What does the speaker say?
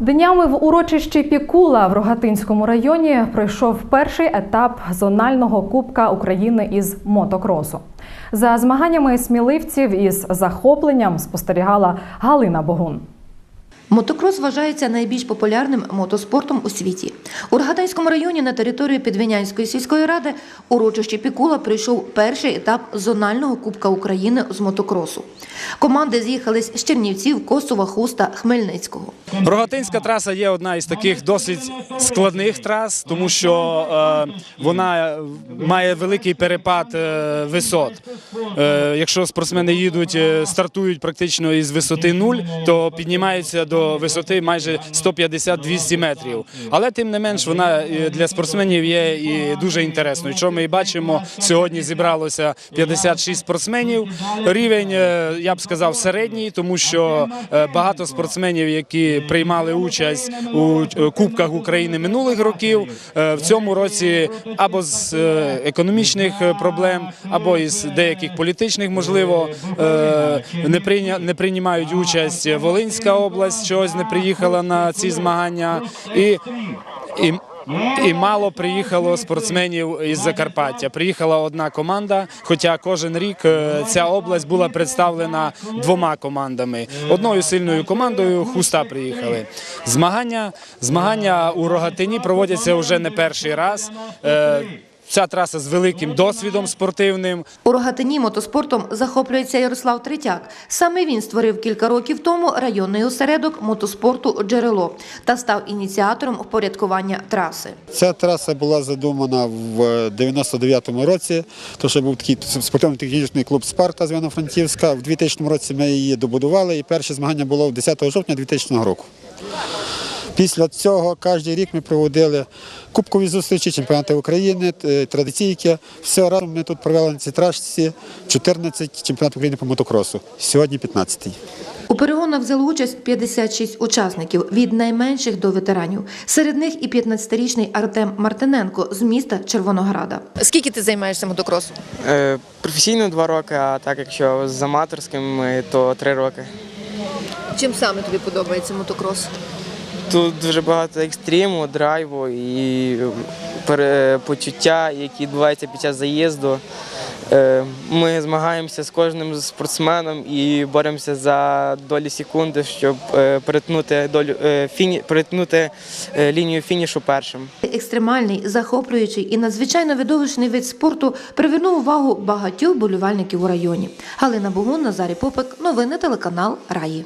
Днями в урочищі Пікула в Рогатинському районі пройшов перший етап зонального кубка України із мотокросу. За змаганнями сміливців із захопленням спостерігала Галина Богун. Мотокрос вважається найбільш популярним мотоспортом у світі. У Рогатинському районі на території Підвинянської сільської ради урочище Пікула пройшов перший етап зонального Кубка України з мотокросу. Команди з'їхались з Чернівців, Косова, Хуста, Хмельницького. Рогатинська траса є одна із таких досить складних трас, тому що е, вона має великий перепад е, висот. Е, якщо спортсмени їдуть, е, стартують практично із висоти 0, то піднімаються до висоти майже 150-200 метрів. Але тим не менш вона е, для спортсменів є і дуже інтересною. Що ми і бачимо, сьогодні зібралося 56 спортсменів. Рівень, е, я б сказав, середній, тому що е, багато спортсменів, які приймали участь у Кубках України минулих років, в цьому році або з економічних проблем, або із деяких політичних, можливо, не приймають участь Волинська область, чогось не приїхала на ці змагання і. і і мало приїхало спортсменів із Закарпаття. Приїхала одна команда, хоча кожен рік е, ця область була представлена двома командами. Одною сильною командою хуста приїхали. Змагання, змагання у Рогатині проводяться вже не перший раз. Е, Ця траса з великим досвідом спортивним. У Рогатині мотоспортом захоплюється Ярослав Третяк. Саме він створив кілька років тому районний осередок мотоспорту Джерело та став ініціатором впорядкування траси. Ця траса була задумана в 99-му році, то що був такий спортивно-технічний клуб Спарта з Івано-Франківська. В 2000 році ми її добудували, і перше змагання було 10 жовтня 2000 року. Після цього кожен рік ми проводили кубкові зустрічі, чемпіонати України, е, традиційки. Все разом ми тут провели на цій трасі 14 чемпіонатів України по мотокросу. Сьогодні 15-й. У перегонах взяли участь 56 учасників від найменших до ветеранів. Серед них і 15-річний Артем Мартиненко з міста Червонограда. Скільки ти займаєшся мотокросом? Е, Професійно два роки, а так якщо з аматорським, то три роки. Чим саме тобі подобається мотокрос? Тут дуже багато екстриму, драйву і пере- почуття, які відбуваються під час заїзду. Е, Ми змагаємося з кожним спортсменом і боремося за долі секунди, щоб е, перетнути долю е, фіні, перетнути е, лінію фінішу першим. Екстремальний, захоплюючий і надзвичайно видовищний вид спорту привернув увагу багатьох болівальників у районі. Галина Богун, Назарій Попик, новини телеканал Раї.